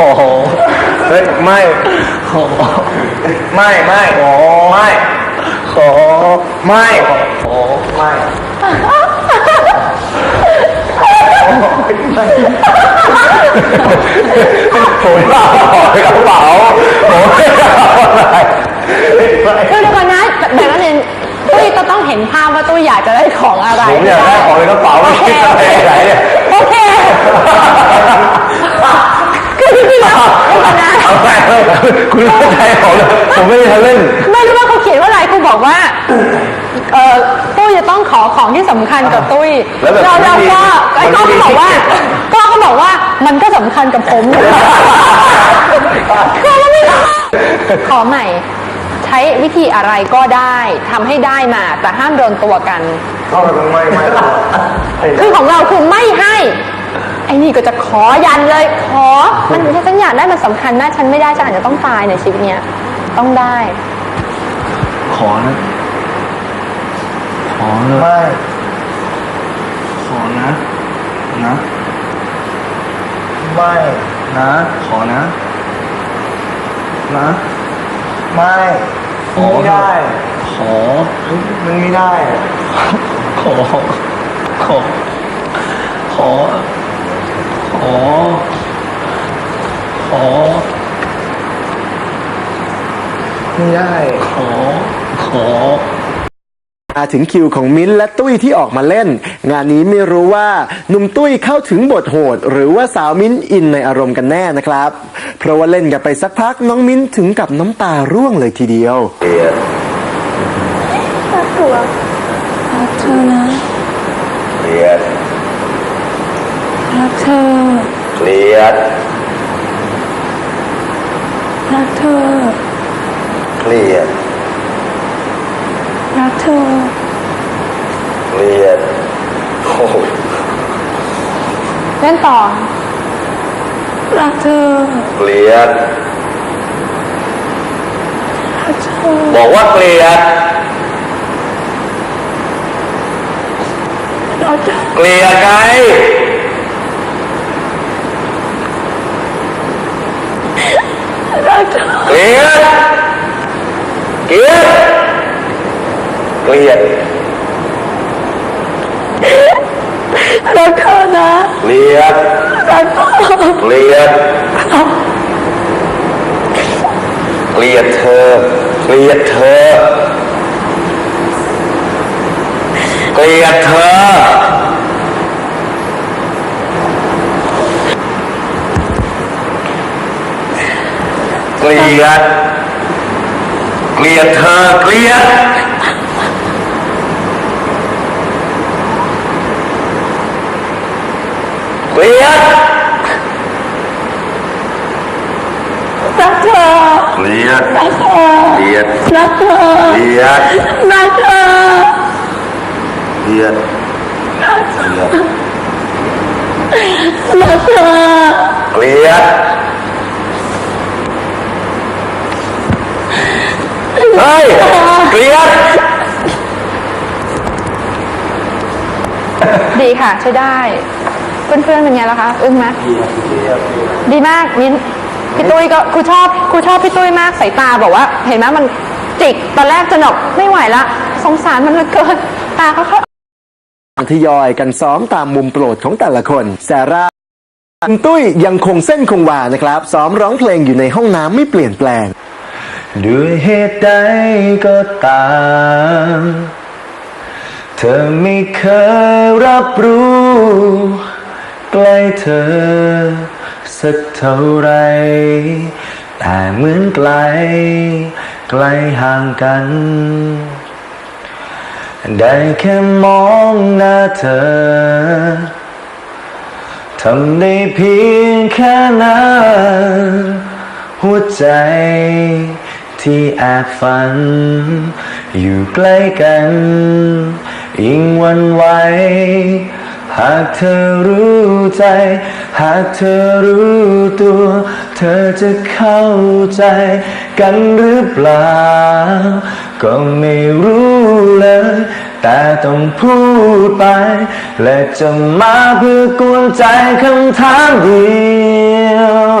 โอ้โหเฮ้ยไม่โอ้โหไม่ไม่โอ้ไม่โอ้ไม่โอ้ไม่ผมเปล่าในกระเป๋าผมไม่ได้เอาอะไรคือเดี๋ยวก่อนนะแบบนั้นเองตุ้ยก็ต้องเห็นภาพว่าตุ้ยอยากจะได้ของอะไรผมอยากได้ของในกระเป๋าไม่คิดอะไรไหนเนี่ยโอเค ไปคุณเข้าใจผมเลยผมไม่ได้ทะเล่น ไม่รู้ว่าเขาเขียนว่าอะไรครูบอกว่าเออตุ้ยจะต้องขอของที่สำคัญกับตุ้ยแล้วแบบเราเราไม่มีก็ไอ้มันก็ไม่มีเขาบอกว่าที่เก็บก็เขาบอกว่ามันก็สำคัญกับผมอยู่ก็ไม่ได้ขอใหม่ ใช้วิธีอะไรก็ได้ทำให้ได้มาแต่ห้ามโดนตัวกัน เข้าไปตรงไม่ไม่ คือของเราคือไม่ให้ ไอ้นี่ก็จะขอยันเลย ขอ มันฉันอยากได้มันสำคัญมากฉันไม่ได้ฉันอาจจะต้องตายในชีวิตเนี้ยต้องได้ ขอนะ ขอเลย ไม่ขอนะ นะ ไม่นะ ขอนะ นะ ไม่ขอไม่ได้ ขอ มันไม่ได้ ขอ ขอ ขอ ขอ ขอไม่ได้ ขอ ขอ มาถึงคิวของมิ้นท์และตุ้ยที่ออกมาเล่น งานนี้ไม่รู้ว่าหนุ่มตุ้ยเข้าถึงบทโหด หรือว่าสาวมิ้นท์อินในอารมณ์กันแน่นะครับ เพราะว่าเล่นกันไปสักพักน้องมิ้นท์ถึงกับน้ำตาร่วงเลยทีเดียวเกลียดรักเธอนะ เกลียดรักเธอ เกลียดรัก เธอ เกลียด รักเธอ เกลียดโอ้โหเล่นต่อ รักเธอ เกลียด รักเธอ บอกว่าเกลียด รักเธอ เกลียดไง รัก เธอเกลียดเกลียดเกลียดรักเธอนะเกลียดรักเธอเกลียดเกลียดเธอเกลียดเธอเกลียดเธอ เกลียด เกลียดเธอเกลียด เกลียดรักเธอเกลียดรักเธอเกลียดรักเธอเกลียดรักเธอเกลียดเกลียดรักเธอเกลียด เฮ้ยเกลียดดีค่ะใช้ได้ เพื่อนๆเป็นไงล่ะคะอึ้งไหมดีมากมิ้นพี่ตุ้ยก็ครูชอบครูชอบพี่ตุ้ยมากสายตาบอกว่า เห็นไหมมันจิกตอนแรกจะหนกไม่ไหวละสงสารมันเหลือเกินตาเขาเขาทยอยกันซ้อมตามมุมโปรดของแต่ละคนแซร่าคุณตุ้ยยังคงเส้นคงวานะครับ ซ้อมร้องเพลงอยู่ในห้องน้ำไม่เปลี่ยนแปลง ด้วยเหตุใดก็ตาม เธอไม่เคยรับรู้ ใกล้เธอ สักเท่าไร แต่เหมือนไกล ไกลห่างกัน ได้แค่มองหน้าเธอ ทำได้เพียงแค่นั้นหัวใจ ที่แอบฝัน อยู่ใกล้กัน ยิ่งวันไหวหากเธอรู้ใจ หากเธอรู้ตัว เธอจะเข้าใจกันหรือเปล่า ก็ไม่รู้เลย แต่ต้องพูดไป และจะมาเพื่อกวนใจคำถามเดียว